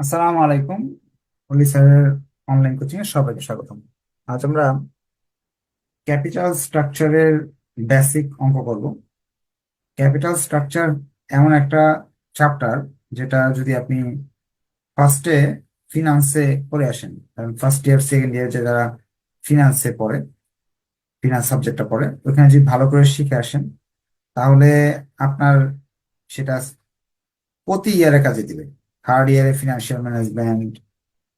আসসালামু আলাইকুম। অলি স্যারের অনলাইন কোচিং এ সবাইকে স্বাগতম। আজ আমরা ক্যাপিটাল স্ট্রাকচারের বেসিক অঙ্ক করব। ক্যাপিটাল স্ট্রাকচার এমন একটা চ্যাপ্টার যেটা যদি আপনি ফার্স্টে ফিনান্সে পড়ে আসেন, কারণ ফার্স্ট ইয়ার সেকেন্ড ইয়ার যে যারা ফিনান্সে পড়ে ফিনান্স সাবজেক্টটা পড়ে, ওখানে যদি ভালো করে শিখে আসেন, তাহলে আপনার সেটা প্রতি ইয়ারে কাজে দিবে। থার্ড ইয়ারে ফিনান্সিয়াল ম্যানেজমেন্ট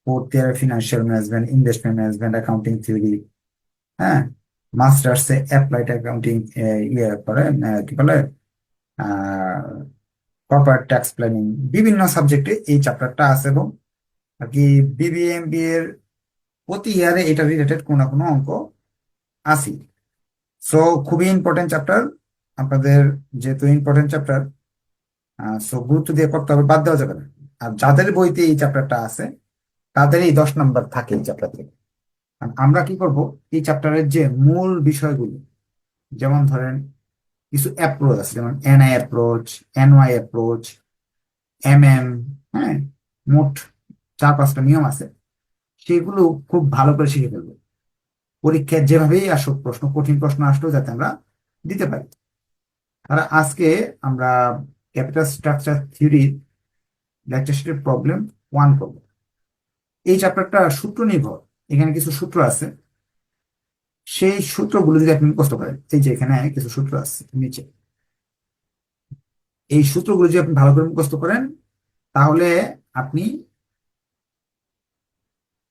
ফোর্থ ইয়ারে financial management investment management accounting theory হ্যাঁ? মাস্টার্সে অ্যাপ্লাইড অ্যাকাউন্টিং ইয়ে করে কি বলে? কর্পোরেট ট্যাক্স প্ল্যানিং বিভিন্ন সাবজেক্টে এই চ্যাপ্টারটা আছে এবং আর কি বিবিএমবি এর প্রতি ইয়ারে এটা রিলেটেড কোনো কোনো অঙ্ক আসি সো খুবই ইম্পর্টেন্ট চ্যাপ্টার আপনাদের যেহেতু ইম্পর্টেন্ট চ্যাপ্টার সো গুরুত্ব দিয়ে করতে হবে, বাদ দেওয়া যাবে না। আর যাদের বইতে এই চ্যাপ্টারটা আছে তাদের এই দশ নাম্বার থাকে এই চ্যাপ্টার থেকে আমরা কি করব, এই চ্যাপ্টারের যে মূল বিষয়গুলো, যেমন ধরেন কিছু অ্যাপ্রোচ আছে, যেমন NI approach NOI approach M M হ্যাঁ মোট চার পাঁচটা নিয়ম আছে, সেগুলো খুব ভালো করে শিখে ফেলব। পরীক্ষায় যেভাবেই আসুক, প্রশ্ন, কঠিন প্রশ্ন আসলেও যাতে আমরা দিতে পারি। আর আজকে আমরা capital structure theory lecture problem one করব এই চ্যাপ্টারটা সূত্র নির্ভর। এখানে কিছু সূত্র আছে। সেই সূত্রগুলো যদি আপনি মুখস্থ করেন, এই যে এখানে কিছু সূত্র আছে, নিচে। এই সূত্রগুলো যদি আপনি ভালো করে মুখস্থ করেন, তাহলে আপনি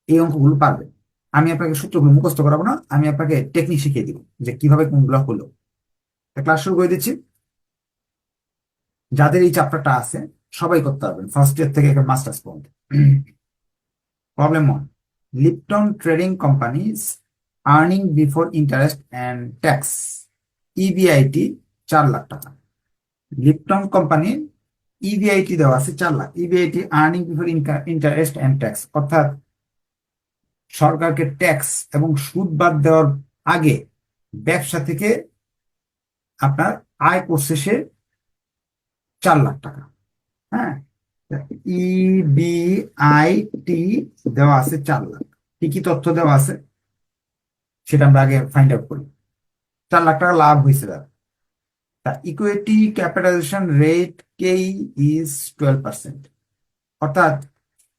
এই অঙ্কগুলো পারবেন। আমি আপনাকে সূত্রগুলো মুখস্থ করাবো না, আমি আপনাকে টেকনিক শিখিয়ে দিব যে কীভাবে কোনগুলো হলো। ক্লাস শুরু করে দিচ্ছি। যাদের এই চ্যাপ্টারটা আছে সবাই করতে পারবেন। ফার্স্ট ইয়ার থেকে একটা মাস্টার্স পর্যন্ত। Problem one Lipton trading company's earning before interest and tax EBIT চার লাখ টাকা। লিপটন কোম্পানির ইবিআইটি দেওয়া আছে চার lakh. EBIT earning before interest and tax অর্থাৎ সরকারকে ট্যাক্স এবং সুদ বাদ দেওয়ার আগে ব্যবসা থেকে আপনার আয় করছে সে চার লাখ টাকা। হ্যাঁ? ইবিআইটি দেওয়া আছে চার লাখ। কি কি তথ্য দেওয়া আছে? সেটা আমরা আগে ফাইন্ড আউট করি। চার লাখ টাকা লাভ হয়েছে তার। তা equity capitalisation rate KE is twelve percent অর্থাৎ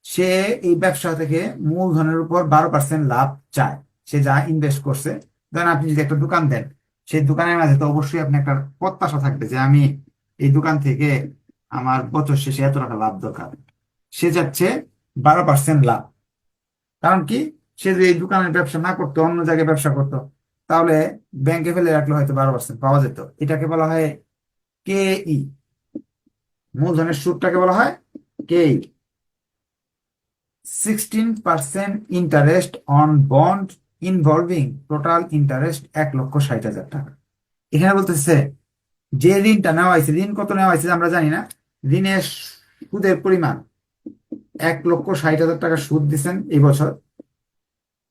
সে এই ব্যবসা থেকে মূলধনের উপর বারো পার্সেন্ট লাভ চায়। সে যা ইনভেস্ট করছে। ধরেন আপনি যদি একটা দোকান দেন, সেই দোকানের মাঝে তো অবশ্যই আপনি একটা প্রত্যাশা থাকবে যে আমি এই দোকান থেকে আমার বছর শেষে এত টাকা লাভ দরকার। সে যাচ্ছে বারো পার্সেন্ট লাভ। কারণ কি? সে যদি এই দোকানের ব্যবসা না করতো, অন্য জায়গায় ব্যবসা করতো, তাহলে ব্যাংকে ফেলে রাখলে হয়তো বারো পার্সেন্ট পাওয়া যেত। এটাকে বলা হয় কে ই মূলধনের সুদটাকে বলা হয় K E sixteen percent interest on bond involving total interest এক লক্ষ ষাট হাজার টাকা। এখানে বলতেছে, যে ঋণটা নেওয়া হয়েছে, ঋণ কত নেওয়া হয়েছে আমরা জানি না। ঋণের সুদের পরিমাণ এক লক্ষ ষাট হাজার টাকা সুদ দিচ্ছেন এই বছর।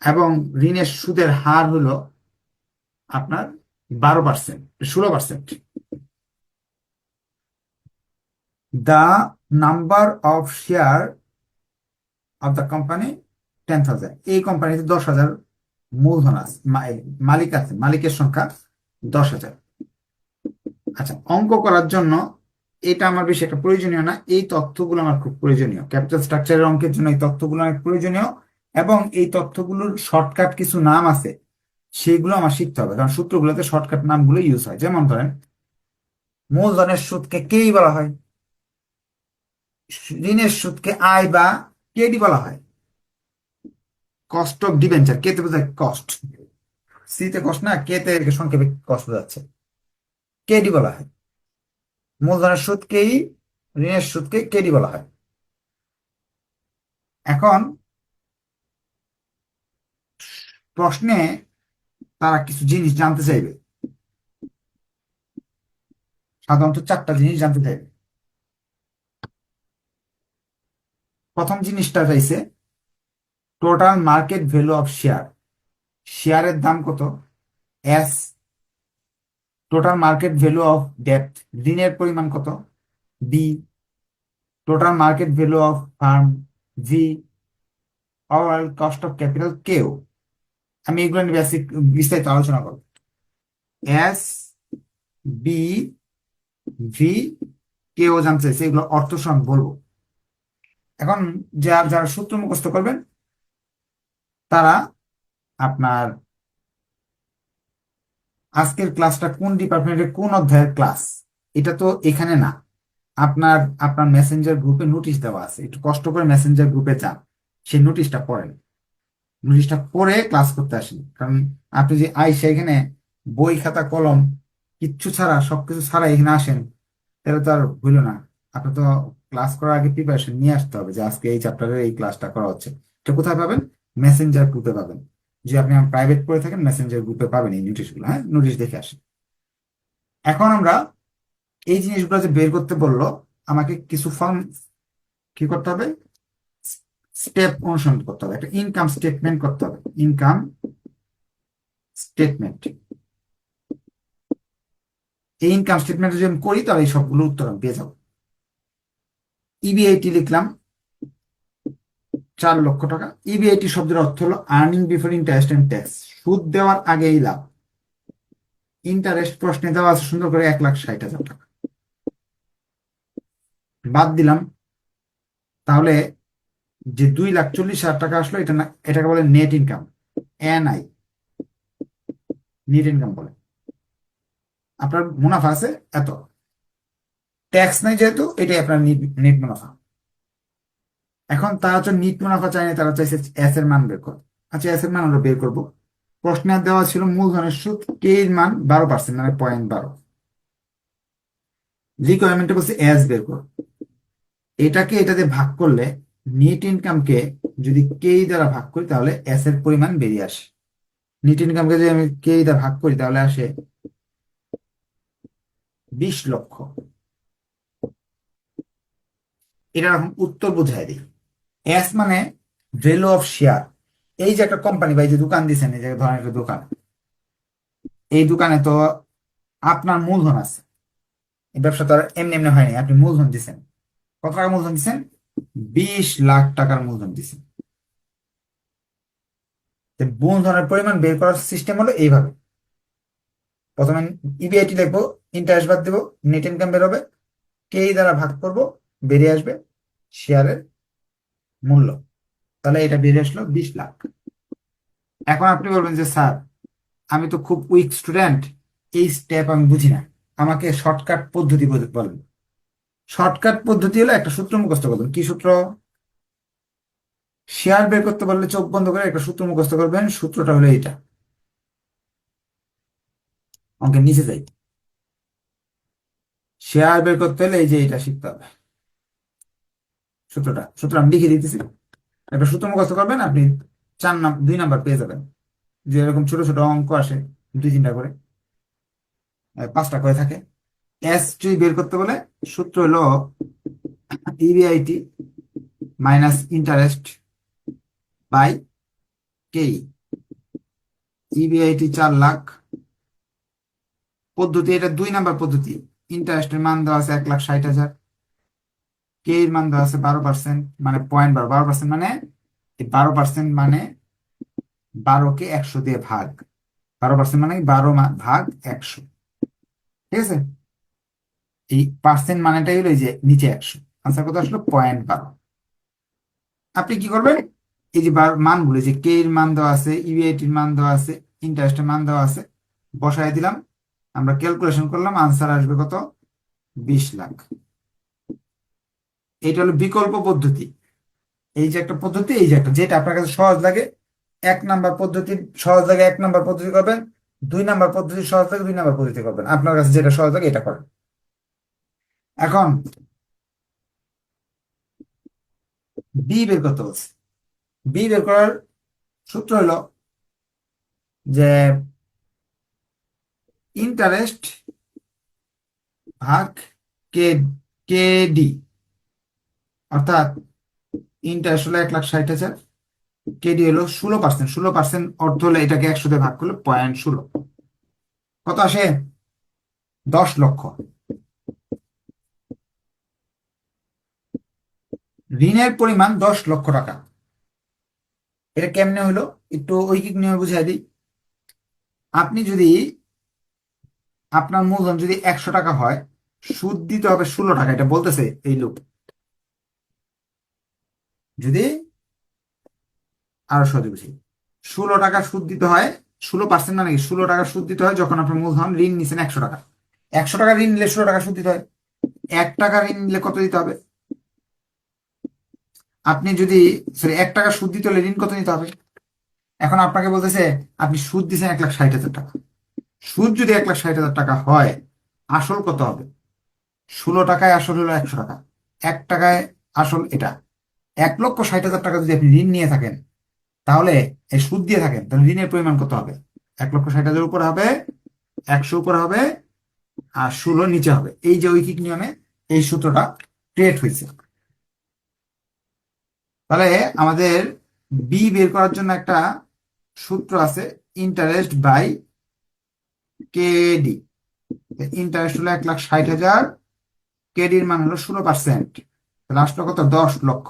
এবং ঋণের সুদের হার হলো আপনার বারো পার্সেন্ট, ষোলো percent. The number of share of the company ten thousand. এই কোম্পানিতে দশ হাজার মূলধন আছে মালিক আছে, মালিকের সংখ্যা দশ হাজার। আচ্ছা অঙ্ক করার জন্য এটা আমার বেশি একটা প্রয়োজনীয় না। এই তথ্যগুলো আমার খুব প্রয়োজনীয়। ক্যাপিটাল স্ট্রাকচারের অঙ্কের জন্য এই তথ্যগুলো অনেক প্রয়োজনীয় এবং এই তথ্যগুলোর শর্টকাট কিছু নাম আছে সেইগুলো আমার শিখতে হবে। কারণ সূত্রগুলোতে শর্টকাট নামগুলো ইউজ হয়। যেমন ধরেন, মূলধনের সুদকে কেই বলা হয়, ঋণের সুদকে আয় বা কেডি বলা হয়। কস্ট অফ ডিবেঞ্চার কে তে বোঝায় কস্ট সি তে কস্ট না কে তে সংক্ষেপে কস্ট বোঝাচ্ছে। কেডি বলা হয়। মূলধনের সুদকেই ঋণের সুদকে কেডি বলা হয়। এখন প্রশ্নে তারা কিছু জিনিস জানতে চাইবে। সাধারণত চারটা জিনিস জানতে চাইবে। প্রথম জিনিসটা চাইছে total market value of share শেয়ারের দাম কত? S total market value of debt ঋণের পরিমাণ কত? B total market value of firm V overall cost of capital KO আমি এগুলো নিয়ে বেসিক বিস্তারিত আলোচনা করব। এস বি ভি কেও জানতে চাইছে, এগুলো অর্থ সহ বলব। এখন যারা যারা সূত্র মুখস্থ করবেন, তারা আপনার আজকের ক্লাসটা কোন ডিপার্টমেন্টের কোন অধ্যায়ের ক্লাস? এটা তো এখানে না। আপনার আপনার মেসেঞ্জার গ্রুপে নোটিশ দেওয়া আছে। একটু কষ্ট করে মেসেঞ্জার গ্রুপে যান। সেই নোটিশটা পড়েন। নোটিশটা পড়ে ক্লাস করতে আসেন। কারণ আপনি যে আইসা এখানে বই, খাতা, কলম কিচ্ছু ছাড়া, সবকিছু ছাড়া এখানে আসেন, তাহলে তো আর হইল না। আপনার তো ক্লাস করার আগে প্রিপারেশন নিয়ে আসতে হবে যে আজকে এই চ্যাপ্টারের এই ক্লাসটা করা হচ্ছে। এটা কোথায় পাবেন? মেসেঞ্জার গ্রুপে পাবেন। যে আপনি প্রাইভেট করে থাকেন মেসেঞ্জার গ্রুপে পাবেন এই নোটিশগুলো হ্যাঁ? নোটিশ দেখে আসেন। এখন আমরা এই জিনিসগুলো যে বের করতে বলল, আমাকে কিছু ফর্ম কি করতে হবে? স্টেপ অনুসরণ করতে হবে। একটা ইনকাম স্টেটমেন্ট করতে হবে। ইনকাম স্টেটমেন্ট এই ইনকাম স্টেটমেন্ট যদি আমি করি, তাহলে এই সবগুলো উত্তর আমি পেয়ে যাব। ইবিআইটি লিখলাম। চার লক্ষ টাকা। ইবিআইটি শব্দের অর্থ হলো earning before interest and tax সুদ দেওয়ার আগেই লাভ। ইন্টারেস্ট প্রশ্নে দেওয়া আছে, সুন্দর করে এক লাখ ষাট হাজার টাকা। বাদ দিলাম। তাহলে যে দুই লাখ চল্লিশ হাজার টাকা আসলো, এটা না, এটাকে বলে net income NI net income বলে। আপনার মুনাফা আছে, এত। ট্যাক্স নাই যেহেতু, এটাই আপনার নেট মুনাফা। এখন তারা হচ্ছে নিট মুনাফা চায়নি তারা চাইছে এস এর মান বের কর আচ্ছা এস এর মান আমরা বের করব। প্রশ্নে দেওয়া ছিল মূলধনের সুদ কে এর মান বারো পার্সেন্ট মানে পয়েন্ট বারো। রিকোয়ারমেন্টে বলছে এস বের কর। এটাকে, এটাতে ভাগ করলে নিট ইনকামকে যদি কে দ্বারা ভাগ করি, তাহলে এস এর পরিমাণ বেরিয়ে আসে। নিট ইনকামকে যদি আমি কে দ্বারা ভাগ করি, তাহলে আসে বিশ লক্ষ। এটা এখন উত্তর বোঝায় দিই। এস মানে ভ্যালু অফ শেয়ার এই যে একটা কোম্পানি বা এই যে দোকান দিচ্ছেন এই যে ধরেন একটা দোকান। এই দোকানে তো আপনার মূলধন আছে। এই ব্যবসা তো আর এমনি এমনি হয়নি, আপনি মূলধন দিচ্ছেন কত টাকা মূলধন দিচ্ছেন বিশ লাখ টাকার মূলধন দিচ্ছেন মূলধনের পরিমাণ বের করার সিস্টেম হলো এইভাবে। প্রথমে ইবিআইটি লিখব ইন্টারেস্ট বাদ দেবো নেট ইনকাম বেরোবে কে দ্বারা ভাগ করব, বেরিয়ে আসবে শেয়ারের মূল্য। তাহলে এটা বেরিয়ে আসলো বিশ লাখ। এখন আপনি বলবেন যে, স্যার, আমি তো খুব উইক স্টুডেন্ট এই স্টেপ আমি বুঝি না। আমাকে শর্টকাট পদ্ধতি বলেন। শর্টকাট পদ্ধতি হলো একটা সূত্র মুখস্থ করবেন। কি সূত্র? শেয়ার বের করতে পারলে চোখ বন্ধ করে একটা সূত্র মুখস্থ করবেন। সূত্রটা হলো এটা অঙ্কের নিচে যাই। শেয়ার বের করতে হলে এই যে এটা শিখতে হবে। সূত্রটা সূত্র আমি লিখে দিতেছি। একটা সূত্র মুখস্থ করবেন, আপনি চার নাম, দুই নাম্বার পেয়ে যাবেন। যে এরকম ছোট ছোট অঙ্ক আসে, দুই, তিনটা করে পাঁচটা করে থাকে। এস যদি বের করতে বলে সূত্র হলো EBIT minus interest by K EBIT চার লাখ পদ্ধতি, এটা দুই নাম্বার পদ্ধতি। ইন্টারেস্টের মান দেওয়া আছে এক লাখ ষাট হাজার। কে এর মান দেওয়া আছে বারো পার্সেন্ট মানে পয়েন্ট বারো বারো পার্সেন্ট মানে বারো পার্সেন্ট মানে বারোকে একশো দিয়ে ভাগ। বারো পার্সেন্ট মানে বারো ভাগ একশো। ঠিক আছে? এই পার্সেন্ট মানেটাই হলো যে নিচে একশো। আনসার কত আসলো? পয়েন্ট বারো। আপনি কি করবেন? এই যে মানগুলো যে কে এর মান দেওয়া আছে ইউএটির মান দেওয়া আছে ইন্টারেস্টের মান দেওয়া আছে, বসায় দিলাম। আমরা ক্যালকুলেশন করলাম আনসার আসবে কত? বিশ লাখ। এটা হলো বিকল্প পদ্ধতি। এই যে একটা পদ্ধতি, এই যে একটা, যেটা আপনার কাছে সহজ লাগে, এক নাম্বার পদ্ধতি, সহজ লাগে এক নাম্বার পদ্ধতি করবেন, দুই নাম্বার পদ্ধতি সহজ লাগে, দুই নাম্বার পদ্ধতি করবেন। আপনার কাছে যেটা সহজ লাগে, এটা করেন। এখন বি বের করতে বলছে। বি বের করার সূত্র হলো যে ইন্টারেস্ট ভাগ কে কে ডি অর্থাৎ ইন্টারেস্ট হলো এক লাখ ষাট হাজার কেডি হলো ষোলো পার্সেন্ট ষোলো পার্সেন্ট অর্থ হলে এটাকে একশোতে ভাগ করলে পয়েন্ট ষোলো। কত আসে? দশ লক্ষ। ঋণের পরিমাণ দশ লক্ষ টাকা। এটা কেমনে হলো? একটু ঐকিক নিয়মে বুঝাই দিই। আপনি যদি আপনার মূলধন যদি একশো টাকা হয়, সুদ দিতে হবে ষোলো টাকা, এটা বলতেছে এই লোক। যদি আরও সহজে বুঝি ষোলো টাকা সুদ দিতে হয়, ষোলো পার্সেন্ট না নাকি ষোলো টাকা সুদ দিতে হয় যখন আপনার মূলধন ঋণ নিছেন একশো টাকা। একশো টাকা ঋণ নিলে ষোলো টাকা সুদ দিতে হয়। এক টাকা ঋণ নিলে কত দিতে হবে? আপনি যদি সরি এক টাকা সুদ দিতে হলে ঋণ কত নিতে হবে? এখন আপনাকে বলতেছে, আপনি সুদ দিচ্ছেন এক লাখ ষাট হাজার টাকা। সুদ যদি এক লাখ ষাট হাজার টাকা হয়, আসল কত হবে? ষোলো টাকায় আসল হলো একশো টাকা। এক টাকায় আসল এটা। এক লক্ষ ষাট হাজার টাকা যদি আপনি ঋণ নিয়ে থাকেন, তাহলে এই সুদ দিয়ে থাকেন, তাহলে ঋণের পরিমাণ কত হবে? এক লক্ষ ষাট হাজার উপর হবে, একশো উপর হবে, আর ষোলো নিচে হবে। এই যে ঐকিক নিয়মে এই সূত্রটা ক্রিয়েট হয়েছে। তাহলে আমাদের বি বের করার জন্য একটা সূত্র আছে ইন্টারেস্ট বাই কেডি ইন্টারেস্ট হলো এক লাখ ষাট হাজার কেডির মান হলো ষোলো পার্সেন্ট আসলো কত? দশ লক্ষ।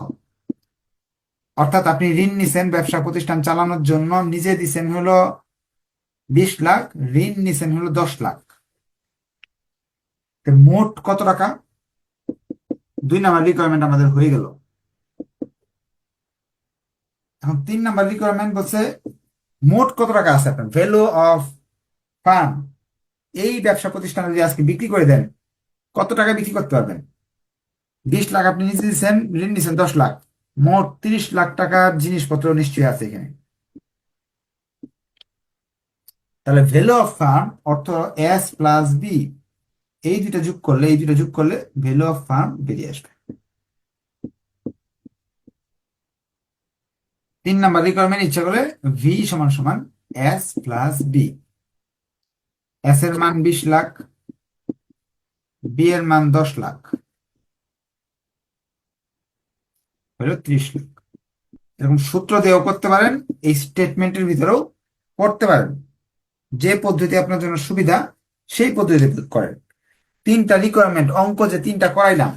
অর্থাৎ আপনি ঋণ নিছেন, ব্যবসা প্রতিষ্ঠান চালানোর জন্য, নিজে দিছেন হলো বিশ লাখ, ঋণ নিছেন হলো দশ লাখ। মোট কত টাকা? দুই নাম্বার রিকোয়ারমেন্ট আমাদের হয়ে গেল। এখন তিন নাম্বার রিকোয়ারমেন্ট বলছে, মোট কত টাকা আছে আপনার? ভ্যালু অফ ফার্ম এই ব্যবসা প্রতিষ্ঠানে যদি আজকে বিক্রি করে দেন, কত টাকা বিক্রি করতে পারবেন? বিশ লাখ আপনি নিজে দিচ্ছেন ঋণ নিচ্ছেন দশ লাখ। মোট তিরিশ লাখ টাকার জিনিসপত্র নিশ্চয়ই আছে এখানে। তাহলে ভ্যালু অফ ফার্ম অর্থ এস প্লাস বি এই দুইটা যোগ করলে, এই দুইটা যোগ করলে ভ্যালু অফ ফার্ম বেরিয়ে আসবে। তিন নাম্বার রিকোয়ারমেন্ট ইচ্ছা করলে ভি সমান সমান এস প্লাস বি এস এর মান বিশ লাখ বি এর মান দশ লাখ। ত্রিশ লাখ এরকম সূত্র দিয়েও করতে পারেন, এই স্টেটমেন্টের ভিতরেও করতে পারেন। যে পদ্ধতি আপনার জন্য সুবিধা, সেই পদ্ধতিতে করেন। তিনটা রিকোয়ারমেন্ট অঙ্ক যে তিনটা করাইলাম,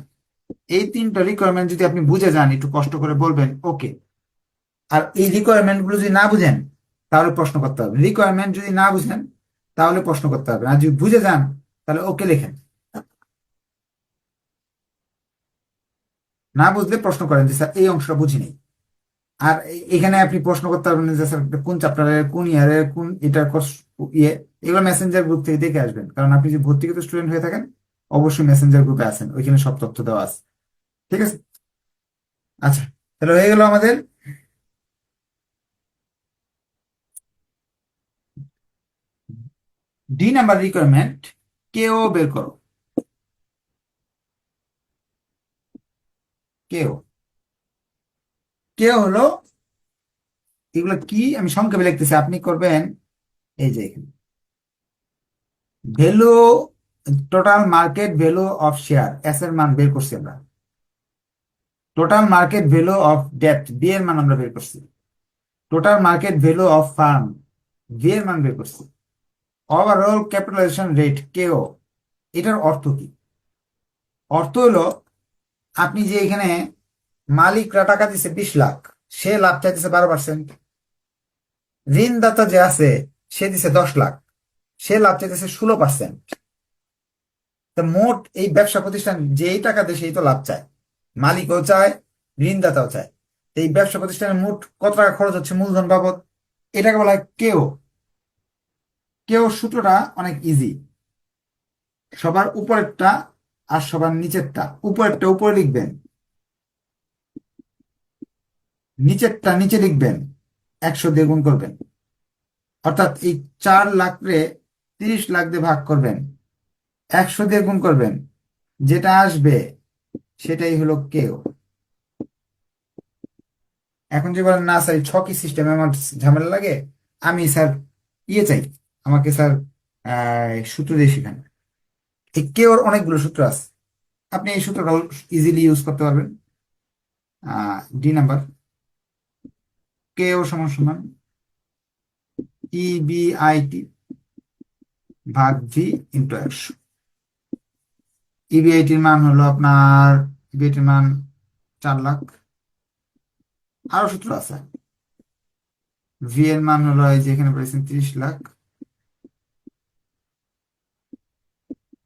এই তিনটা রিকোয়ারমেন্ট যদি আপনি বুঝে যান, একটু কষ্ট করে বলবেন, ওকে। আর এই রিকোয়ারমেন্টগুলো যদি না বুঝেন, তাহলে প্রশ্ন করতে হবে। রিকোয়ারমেন্ট যদি না বুঝেন, তাহলে প্রশ্ন করতে হবে আর যদি বুঝে যান, তাহলে ওকে লেখেন। না বুঝলে প্রশ্ন করেন যে, স্যার, এই অংশটা বুঝিনি আর এখানে আপনি প্রশ্ন করতে পারবেন যে, স্যার কোন চ্যাপ্টারের কোন ইয়ারের কোন এটার ইয়ে? এগুলো মেসেঞ্জার গ্রুপ থেকে দেখে আসবেন। কারণ আপনি যদি ভর্তিগত স্টুডেন্ট হয়ে থাকেন, অবশ্যই মেসেঞ্জার গ্রুপে আছেন। ওইখানে সব তথ্য দেওয়া আছে। ঠিক আছে? আচ্ছা তাহলে হয়ে গেল আমাদের। ডি নাম্বার রিকোয়ারমেন্ট কেও বের করো। কেও কেও হলো, এগুলো কি? আমি সংক্ষেপে লিখতেছি, আপনি করবেন, এই যে এখানে। Value total market value of share S এর মান বের করছি আমরা। Total market value of debt B এর মান আমরা বের করছি। Total market value of firm V এর মান বের করছি। ওভারঅল ক্যাপিটালাইজেশন রেট কেও এটার অর্থ কি? অর্থ হলো আপনি যে এখানে মালিকরা টাকা দিছে বিশ লাখ, সে লাভ চাইতেছে বারো পার্সেন্ট ঋণদাতা যে আছে, সে দিছে দশ লাখ, সে লাভ চাইতেছে ষোলো পার্সেন্ট মোট এই ব্যবসা প্রতিষ্ঠান যেই টাকা দেয়, সেই তো লাভ চায়। মালিকও চায়, ঋণদাতাও চায়। এই ব্যবসা প্রতিষ্ঠানের মোট কত টাকা খরচ হচ্ছে মূলধন বাবদ? এটাকে বলা হয় কেও কেউ সূত্রটা অনেক ইজি সবার উপরেরটা আর সবার নিচেরটা, উপরেরটা উপরে লিখবেন। নিচেরটা নিচে লিখবেন, একশো দিয়ে গুণ করবেন। অর্থাৎ এই চার লাখ রে তিরিশ লাখ দিয়ে ভাগ করবেন, একশো দিয়ে গুণ করবেন। যেটা আসবে, সেটাই হলো কেউ এখন যে বলেন, না স্যার ছকি সিস্টেম আমার ঝামেলা লাগে, আমি স্যার ইয়ে চাই, আমাকে স্যার সূত্র দিয়ে শেখান। এই কেওর অনেকগুলো সূত্র আছে। আপনি এই সূত্রটা ইজিলি ইউজ করতে পারবেন। ডি নাম্বার কেও সমান সমান ইবিআইটি ভাগ ভি ইন্টু একশো ইবিআইটির মান হলো আপনার ইবিআইটির মান চার লাখ। আরও সূত্র আছে। ভি এর মান হলো এই যে এখানে পেয়েছেন তিরিশ লাখ।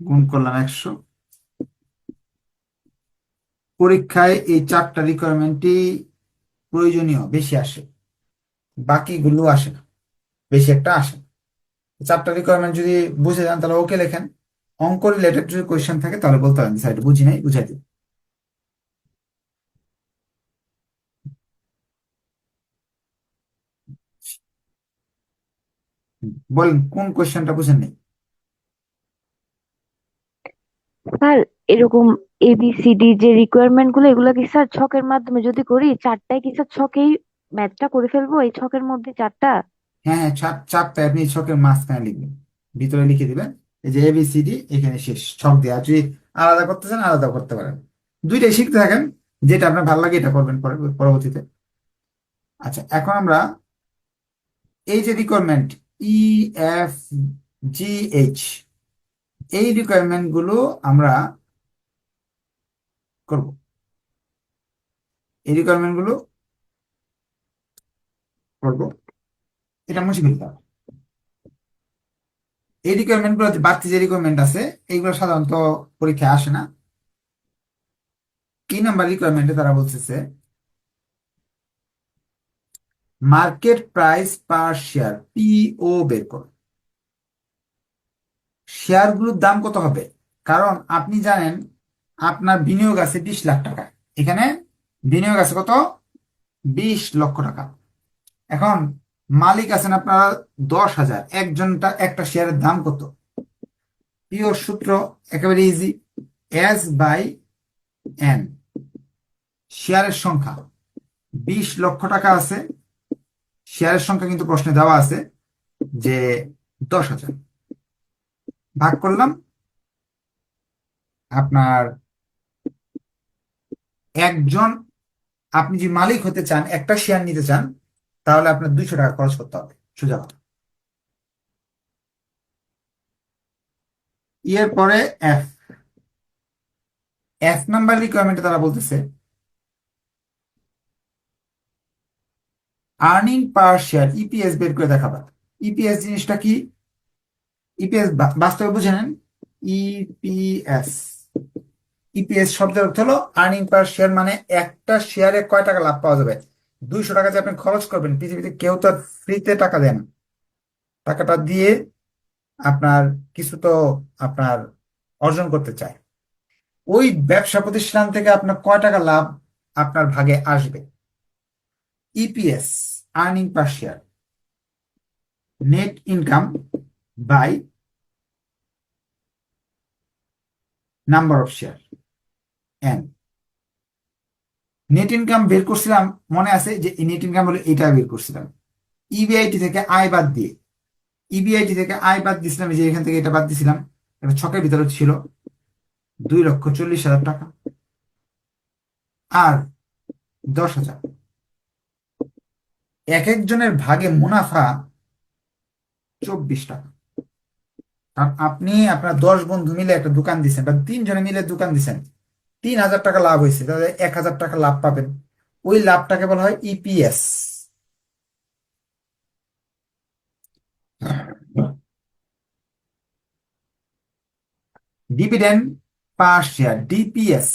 গুণ করলাম একশো। পরীক্ষায় এই চারটা রিকোয়ারমেন্টই প্রয়োজনীয়, বেশি আসে। বাকিগুলো আসে না, বেশি একটা আসে না। চারটা রিকোয়ারমেন্ট যদি বুঝে যান, তাহলে ওকে লেখেন। অঙ্ক রিলেটেড যদি কোয়েশ্চেন থাকে, তাহলে বলতে পারেন, স্যার বুঝি নাই, বুঝাই দিন। বলেন, কোন কোয়েশ্চেনটা বুঝেন নাই স্যার, এরকম এবিসিডি যে রিকোয়ারমেন্টগুলো, এগুলো কি স্যার ছকের মাধ্যমে যদি করি, চারটায় কি স্যার ছকেই ম্যাথটা করে ফেলব? এই ছকের মধ্যে চারটা? হ্যাঁ হ্যাঁ চাপ চাপটা আপনি ছকের মাঝখানে লিখবেন। ভিতরে লিখে দিবেন। এই যে এবিসিডি এখানে শেষ। ছক আর যদি আলাদা করতে চান আলাদা করতে পারেন। দুইটাই শিখতে থাকেন। যেটা আপনার ভালো লাগে, এটা করবেন পরে, পরবর্তীতে। আচ্ছা এখন আমরা এই যে requirement E F G H এই রিকোয়ারমেন্টগুলো আমরা করব। এই রিকোয়ারমেন্টগুলো করব। এটা মুছে ফেলতে হবে এই রিকোয়ারমেন্টগুলো বাড়তি যে রিকোয়ারমেন্ট আছে, এইগুলো সাধারণত পরীক্ষায় আসে না। কি নাম্বার রিকোয়ারমেন্টে তারা বলতেছে? মার্কেট প্রাইস পার শেয়ার পিও বের কর। শেয়ারগুলোর দাম কত হবে? কারণ আপনি জানেন, আপনার বিনিয়োগ আছে বিশ লাখ টাকা। এখানে বিনিয়োগ আছে কত? বিশ লক্ষ টাকা। এখন মালিক আছেন আপনারা দশ হাজার। একজনটা, একটা শেয়ারের দাম কত? পিওর সূত্র একেবারে ইজি এস বাই এন শেয়ারের সংখ্যা। বিশ লক্ষ টাকা আছে। শেয়ারের সংখ্যা কিন্তু প্রশ্নে দেওয়া আছে যে দশ হাজার। ভাগ করলাম। আপনার একজন, আপনি যদি মালিক হতে চান, একটা শেয়ার নিতে চান, তাহলে আপনার দুইশো টাকা খরচ করতে হবে। সোজা কথা। এর পরে এফ এফ নাম্বার রিকোয়ারমেন্টে তারা বলতেছে আর্নিং পার শেয়ার ইপিএস বের করে দেখাবা। ইপিএস জিনিসটা কি? ইপিএস বাস্তবে বুঝে নেন ইপিএস ইপিএস শব্দের অর্থ হলো আর্নিং পার শেয়ার মানে একটা শেয়ারে কয় টাকা লাভ পাওয়া যাবে? দুইশো টাকা যে আপনি খরচ করবেন, পৃথিবীতে কেউ তো ফ্রিতে টাকা দেন টাকাটা দিয়ে আপনার কিছু তো আপনার অর্জন করতে চায়। ওই ব্যবসা প্রতিষ্ঠান থেকে আপনার কয় টাকা লাভ আপনার ভাগে আসবে? EPS earning per share net income by number of share N net income বের করছিলাম, মনে আছে যে নেট ইনকাম হলো এটা বের করছিলাম। ইবিআইটি থেকে আয় বাদ দিয়ে ইবিআইটি থেকে আয় বাদ দিয়েছিলাম যে এখান থেকে এটা বাদ দিয়েছিলাম এটা ছকের ভিতরে ছিল দুই লক্ষ চল্লিশ হাজার টাকা আর দশ হাজার। এক একজনের ভাগে মুনাফা চব্বিশ টাকা। কারণ আপনি আপনার দশ বন্ধু মিলে একটা দোকান দিচ্ছেন বা তিনজনে মিলে দোকান দিচ্ছেন তিন হাজার টাকা লাভ হয়েছে, তাহলে এক হাজার টাকা লাভ পাবেন। ওই লাভটাকে বলা হয় EPS dividend per share DPS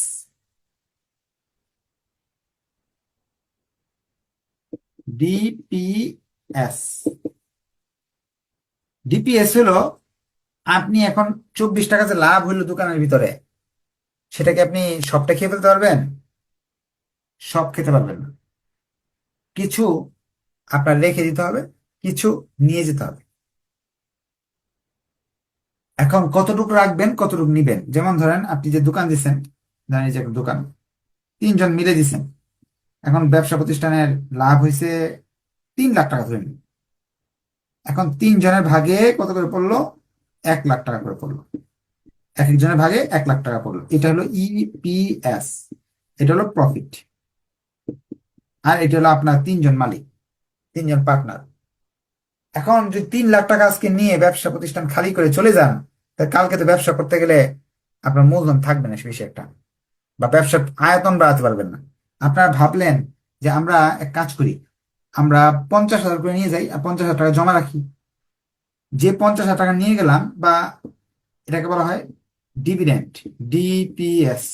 DPS DPS হলো আপনি এখন চব্বিশ টাকা যে লাভ হইল দোকানের ভিতরে, সেটাকে আপনি সবটা খেয়ে ফেলতে পারবেন? সব খেতে পারবেন না। কিছু আপনার রেখে দিতে হবে, কিছু নিয়ে যেতে হবে। এখন কতটুকু রাখবেন, কতটুকু নিবেন? যেমন ধরেন আপনি যে দোকান দিচ্ছেন ধরেন যে দোকান, তিনজন মিলে দিচ্ছেন এখন ব্যবসা প্রতিষ্ঠানের লাভ হয়েছে তিন লাখ টাকা ধরে এখন তিনজনের ভাগে কত করে পড়ল? এক লাখ টাকা করে পড়ল। এক একজনের ভাগে এক লাখ টাকা পড়ল। এটা হলো ইপিএস এটা হলো প্রফিট আর এটা হলো আপনার তিনজন মালিক, তিনজন পার্টনার এখন যদি তিন লাখ টাকা আজকে নিয়ে ব্যবসা প্রতিষ্ঠান খালি করে চলে যান তা কালকে তো ব্যবসা করতে গেলে আপনার মূলধন থাকবে না বেশি একটা। বা ব্যবসার আয়তন বাড়াতে পারবেন না। আপনারা ভাবলেন যে আমরা এক কাজ করি, আমরা পঞ্চাশ হাজার করে নিয়ে যাই, আর পঞ্চাশ হাজার টাকা জমা রাখি। যে পঞ্চাশ হাজার টাকা নিয়ে গেলাম বা এটাকে বলা হয় ডিভিডেন্ট ডিপিএস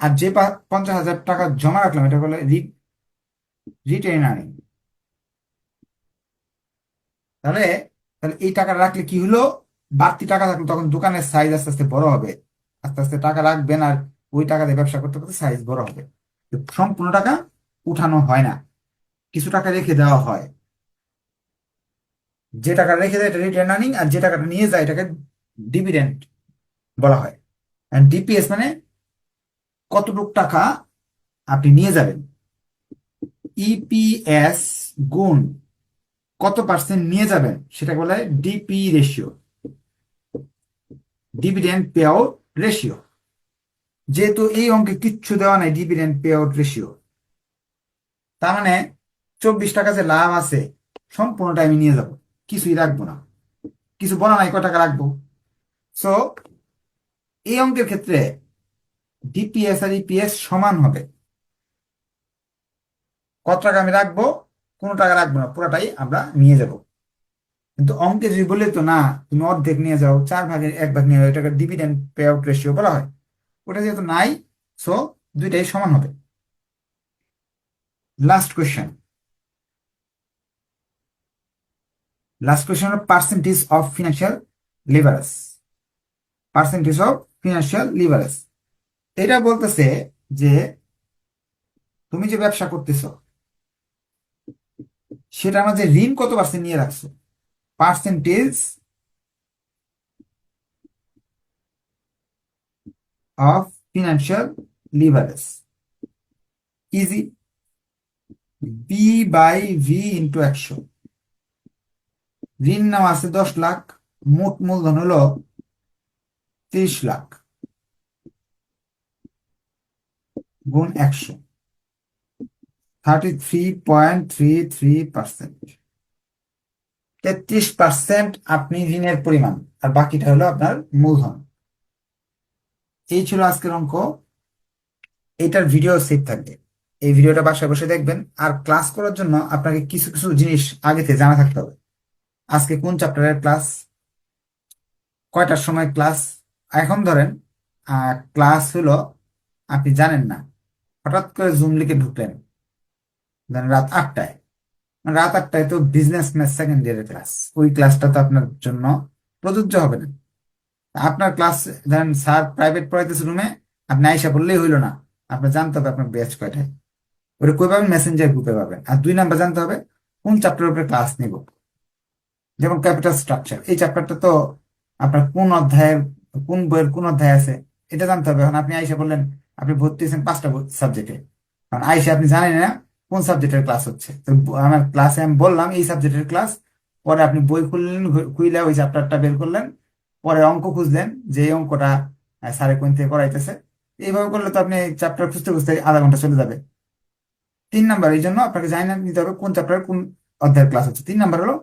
আর যে পঞ্চাশ হাজার টাকা জমা রাখলাম এটা বলে রিটেন আর্নিং তাহলে তাহলে এই টাকা রাখলে কি হলো? বাড়তি টাকা থাকলে তখন দোকানের সাইজ আস্তে আস্তে বড় হবে। আস্তে আস্তে টাকা রাখবেন আর ওই টাকা দিয়ে ব্যবসা করতে করতে সাইজ বড় হবে। সম্পূর্ণ টাকা উঠানো হয় না। কিছু টাকা রেখে দেওয়া হয়। যে টাকা রেখে দেয়, এটা রিটার্ন আর্নিং আর যে টাকাটা নিয়ে যায়, এটাকে ডিভিডেন্ড বলা হয়। অ্যান্ড ডিপিএস মানে কতটুক টাকা আপনি নিয়ে যাবেন? ইপিএস গুণ কত পার্সেন্ট নিয়ে যাবেন? সেটাকে বলা হয় DP ratio dividend payout ratio যেহেতু এই অঙ্কে কিচ্ছু দেওয়া নাই ডিভিডেন্ড পে আউট রেশিও তার মানে চব্বিশ টাকা যে লাভ আছে, সম্পূর্ণটা আমি নিয়ে যাব। কিছুই রাখব না। কিছু বলা নাই কয় টাকা রাখব? সো এই অঙ্কের ক্ষেত্রে ডিপিএস আর ইপিএস সমান হবে। কত টাকা আমি রাখব, কোনো টাকা রাখব না, পুরোটাই আমরা নিয়ে যাব। কিন্তু অঙ্কে যদি বলে তো, না, তুমি অর্ধেক নিয়ে যাও, চার ভাগের এক ভাগ নিয়ে যাও, এটাকে ডিভিডেন্ড পে আউট রেশিও বলা হয়। ওটা যেহেতু নাই সো দুইটাই সমান হবে। Last question last question percentage of financial leverage percentage of financial leverage এটা বলতেছে যে, তুমি যে ব্যবসা করতেছো সেটা আমাদের ঋণ কত পার্সেন্ট নিয়ে রাখছো? Percentage of financial leverage easy B by V into একশো ঋণ নেওয়া আছে দশ লাখ, মোট মূলধন হলো তিরিশ লাখ। গুণ একশো। Thirty three point three three percent তেত্রিশ পার্সেন্ট আপনি ঋণের পরিমাণ, আর বাকিটা হলো আপনার মূলধন। এই ছিল আজকের অঙ্ক। এটার ভিডিও সেভ থাকবে। এই ভিডিওটা বাসায় বসে দেখবেন, আর ক্লাস করার জন্য আপনাকে কিছু কিছু জিনিস আগে থেকে জানা থাকতে হবে। আজকে কোন চ্যাপ্টারের ক্লাস কয়টার সময় ক্লাস এখন ধরেন ক্লাস হলো, আপনি জানেন না, হঠাৎ করে জুম লিখে ঢুকলেন, ধরেন রাত আটটায়। রাত আটটায় তো বিজনেস ম্যাথ সেকেন্ড ইয়ারের ক্লাস ওই ক্লাসটা তো আপনার জন্য প্রযোজ্য হবে না। আপনার ক্লাস ধরেন স্যার প্রাইভেট পড়াইতেছে রুমে আপনি আইসা বললেই হইল না, আপনার জানতে হবে আপনার ব্যাচ কয়টায়। ওটা কই পাবেন? মেসেঞ্জার গ্রুপে পাবেন। আর দুই নাম্বার জানতে হবে, কোন চ্যাপ্টারের উপরে ক্লাস নিব? যেমন ক্যাপিটাল স্ট্রাকচার এই চ্যাপ্টারটা তো আপনার কোন অধ্যায়ের, কোন বইয়ের কোন অধ্যায় আছে, এটা জানতে হবে। এখন আপনি আইসা বললেন, আপনি ভর্তি হয়েছেন পাঁচটা সাবজেক্টে কারণ আইসা আপনি জানেন না কোন সাবজেক্টের ক্লাস হচ্ছে। তো আমার ক্লাসে আমি বললাম, এই সাবজেক্টের ক্লাস পরে আপনি বই খুললেন খুইলা ওই চ্যাপ্টারটা বের করলেন, পরে অঙ্ক খুঁজলেন, যে এই অঙ্কটা সাড়ে কোন থেকে করাইতেছে। এইভাবে করলে তো আপনি চ্যাপ্টার খুঁজতে খুঁজতে আধা ঘণ্টা চলে যাবে। তিন নাম্বার, এই জন্য আপনাকে জানি না নিতে হবে কোন চ্যাপ্টার কোন অধ্যায়ের ক্লাস হচ্ছে। তিন নাম্বার হলো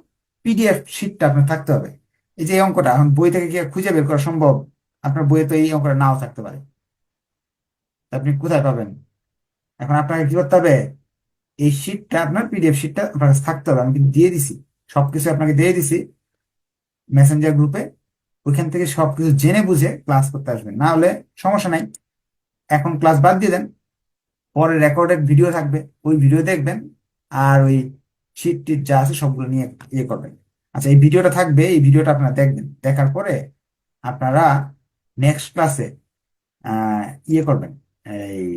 পিডিএফ শিটটা আপনার থাকতে হবে। এই যে অঙ্কটা, এখন বই থেকে গিয়ে খুঁজে বের করা সম্ভব? আপনার বইয়ে তো এই অঙ্কটা নাও থাকতে পারে। আপনি কোথায় পাবেন? এখন আপনাকে কি করতে হবে? এই শিটটা আপনার পিডিএফ শিটটা আপনার কাছে থাকতে হবে। আমি কিন্তু দিয়ে দিছি। সবকিছু আপনাকে দিয়ে দিছি মেসেঞ্জার গ্রুপে ওইখান থেকে সবকিছু জেনে বুঝে ক্লাস করতে আসবেন। না হলে সমস্যা নাই। এখন ক্লাস বাদ দিয়ে দেন। পরে রেকর্ডেড ভিডিও থাকবে। ওই ভিডিও দেখবেন। আর ওই শিট টিট যা আছে সবগুলো নিয়ে ইয়ে করবেন। আচ্ছা এই ভিডিওটা থাকবে, এই ভিডিওটা আপনারা দেখবেন দেখার পরে আপনারা নেক্সট ক্লাসে ইয়ে করবেন, এই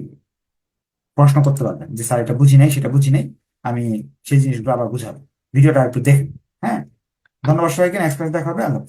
প্রশ্ন করতে পারবেন যে স্যার এটা বুঝি নাই, সেটা বুঝি নাই, আমি সেই জিনিসগুলো আবার বুঝাবো। ভিডিওটা একটু দেখবেন হ্যাঁ? ধন্যবাদ সবাইকে নেক্সট ক্লাস দেখা হবে, আল্লাহ।